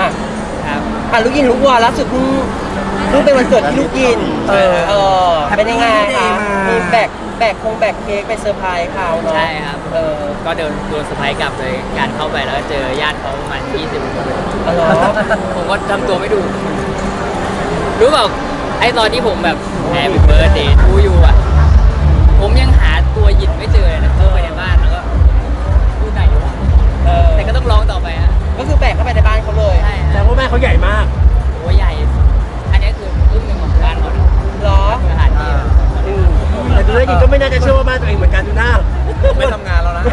อะครับอะลูกยินลูกวอลล่าสุดเพิ่งเพิ่งเป็นวันเกิดที่ลูกยินเออเออเป็นยังไงคะมีแบกแบกคงแบกเค้กไปเซอร์ไพรส์เขาเนาะใช่ครับ เออก็เดินโดนสไปกลับเลยการเข้าไปแล้วก็เจอญาติเขาประมาณ20คนอ๋อเหรอผมก็ทำตัวไม่ดู รู้เปล่าไอ้ตอนที่ผมแบบแฮปปี้เบิร์ดเดย์ทูยูอะ ผมยังหาตัวหยินไม่เจอเลยนะ ไม่น่าจะเชื่อว่าบ้านตัวเองเหมือนกันดูหน้า ไม่ทำงานแล้วนะ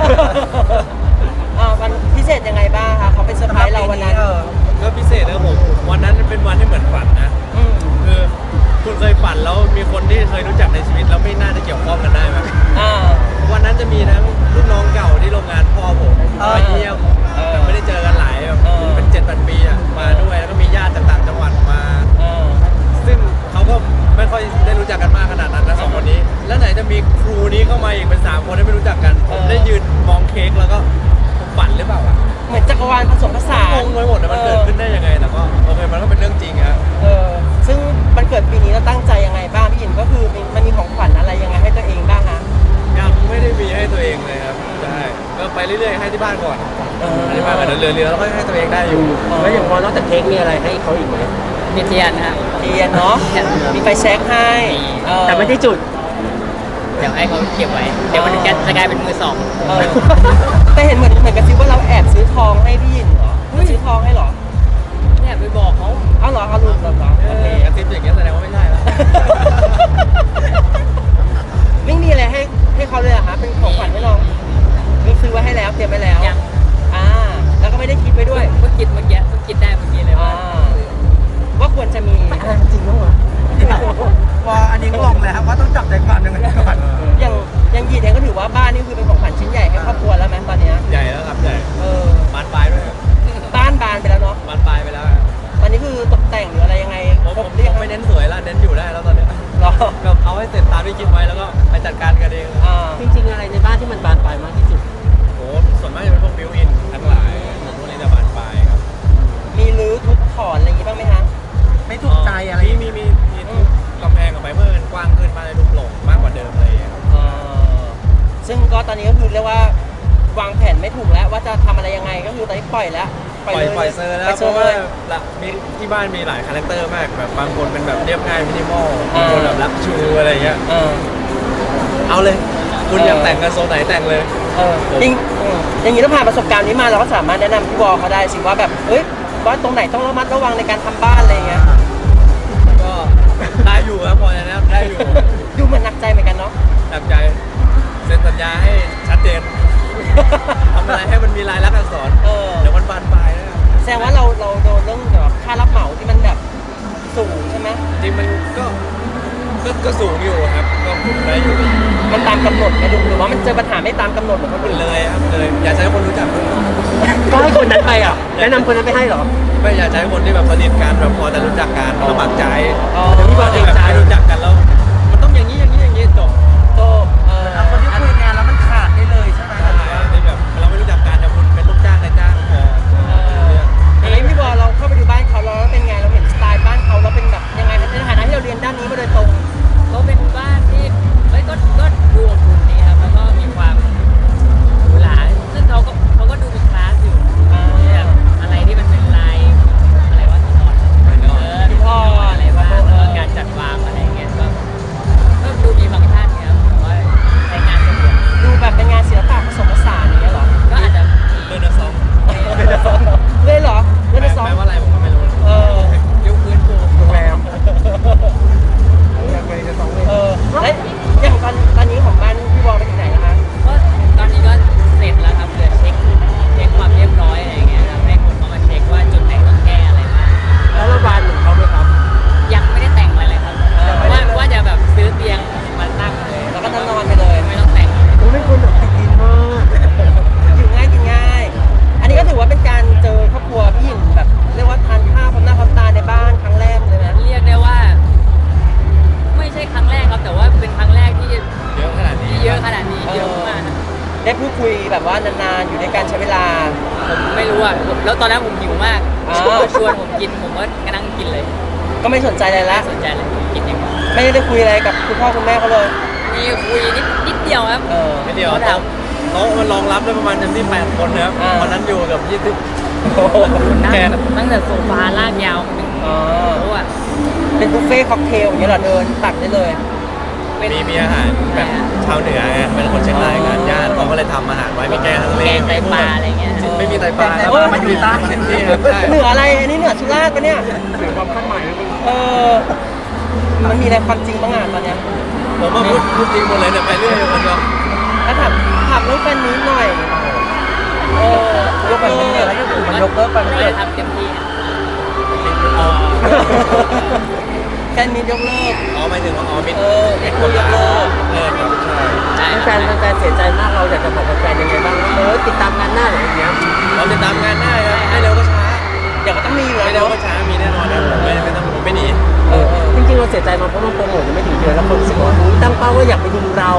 อ่าวันพิเศษยังไงบ้างคะเขาเป็นเซอร์ไพรส์เราวันนั้น ก็พิเศษนะครับผม วันนั้นเป็นวันที่เหมือนฝันนะ อืม คือคุณเคยฝันแล้วมีคนที่เคยรู้ แล้วไหนจะมีครูนี้เข้ามาอีกเป็นสามคนที่ไม่รู้จักกัน ผมได้ยืนมองเค้กแล้วก็ผมฝันหรือเปล่าวะเหมือนจักรวาลผสมผสานงงไปหมดเลยมันเกิดขึ้นได้ยังไงแต่ก็โอเคมันก็เป็นเรื่องจริงครับเออซึ่งมันเกิดปีนี้เราตั้งใจยังไงบ้างพี่หยินก็คือมีมันมีของขวัญอะไรยังไงให้ตัวเองบ้างฮะยังไม่ได้มีให้ตัวเองเลยครับใช่ก็ไปเรื่อยๆให้ที่บ้านก่อนเออให้ที่บ้านก่อนเรื่อยๆแล้วก็ให้ตัวเองได้อยู่แล้วอย่างพอนอกจากเค้กมีอะไรให้เขาอีกไหมมีเทียนฮะเทียนเนาะมีไฟแช็กให้เออแต่ไม่ได้จุดเดี๋ยวให้เขาเก็บไว้ เดี๋ยวมันจะจะกลายเป็นมือสอง แต่เห็นเหมือนเหมือนกระซิบว่าเราแอบซื้อทองให้พี่หยินเหรอ ซึ่งก็ตอนนี้ก็คือเรียกว่าวางแผนไม่ถูกแล้วว่าจะทำอะไรยังไงก็คือตอนนี้ปล่อยแล้วปล่อยเลยปล่อยเซอร์แล้วปล่อยเพเซอราะร์ว่าเลยละมีที่บ้านมีหลายคาแรคเตอร์มากแบบบางคนเป็นแบบเรียบง่ายมินิมอลอ่าบางคนแบบรักชูอะไรเงี้ยเออเอาเลย คุณเออออยากแต่งกันโซนไหนแต่งเลยเออจริงอืมอย่างนี้ถ้าผ่านประสบการณ์นี้มาเราก็สามารถแนะนำพี่วอเขาได้สิว่าแบบเอ้ยว่าตรงไหนต้องระมัดระวังในการทำบ้านอะไรอย่างเงี้ย ก็ก็สูงอยู่ครับก็คุมได้อยู่มันตามกำหนดไหมดูหรือว่ามันเจอปัญหาไม่ตามกำหนดเหมือนคนอื่นเลยครับเลยอยากจะให้คนรู้จักด้วยก็ให้คนนั้นไปอะแนะนำคนนั้นไปให้เหรอไม่อยากจะให้คนที่แบบสนิทกันแบบพอจะรู้จักกันสมัครใจอ๋อเดี๋ยวพี่บอกเองใจแบบรู้จักกันแล้ว ได้พูดคุยแบบว่านานๆอยู่ในการใช้เวลา ผมไม่รู้อะผมแล้วตอนนั้นผมหิวมากอ่า ชวนผมกินผมก็นั่งกินเลยก็ไม่สนใจอะไรไม่ละสนใจเลยกินอย่างเดียวไม่ได้คุยอะไรกับคุณพ่อคุณแม่เขาเลย มีคุยนิดนิดเดียวครับเออ ไม่เดียวเขาถามโต๊ะมันรองรับได้ประมาณเต็มที่8คนนะครับอ่าวันนั้นอยู่กับยี่สิบนั่งแกแบบตั้งแต่โซฟาลากยาวถึงอ๋อโต๊ะอะเป็นบุฟเฟ่ต์ค็อกเทลอย่างเงี้ยเหรอเดินตักได้เลย เป็น มีมีอาหารแบบชาวเหนือไงเป็นคนเชียงรายกันญาติเขาก็เลยทำอาหารไว้มีแกงทะเลแกงไตปลาอะไรเงี้ย ไม่มีไตปลาครับเออมันอยู่ใต้ที่ครับใช่เหนืออะไร อันนี้เหนือสุราษฎร์ปะเนี่ยถึงความคาดหมายแล้วมันเออ มันมีอะไรความจริงบ้างอะตอนเนี้ยผมว่าพูดพูดจริงหมดเลยเนี่ยไปเรื่อยอยู่คนเดียวถ้าถามถามเรื่องแฟนนี้หน่อย เออยกเลิกมันยกเลิกไปมันเลยทำเต็มที่อะ แฟนมียกเลิก อ๋อหมายถึงว่าอ๋อมิดเออมิดคุยยกเลิกเลิกครับใช่ใช่แฟนแฟนเสียใจมากเราอยากจะบอกแฟนยังไงบ้างว่าเออติดตามงานหน้าอะไรอย่างเงี้ยเราติดตามงานได้ครับไม่เร็วก็ช้าเดี๋ยวก็ต้องมีอยู่แล้วไม่เร็วเนาะก็ช้ามีแน่นอนครับผมไม่ไม่ต้องผมไม่หนีเออเออจริงๆเราเสียใจมาเพราะมันโปรโมทยังไม่ถึงเดือนแล้วคนรู้สึกว่าอุ๊ยตั้งเป้าว่าอยากไปดูเรา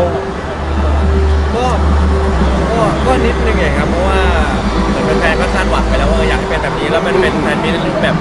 ก็ก็ก็นิดนึงไงครับเพราะว่าเหมือนแฟนๆก็คาดหวังไปแล้วว่าเอออยากให้เป็นแบบนี้แล้วมันเป็นแฟนมีตแบบ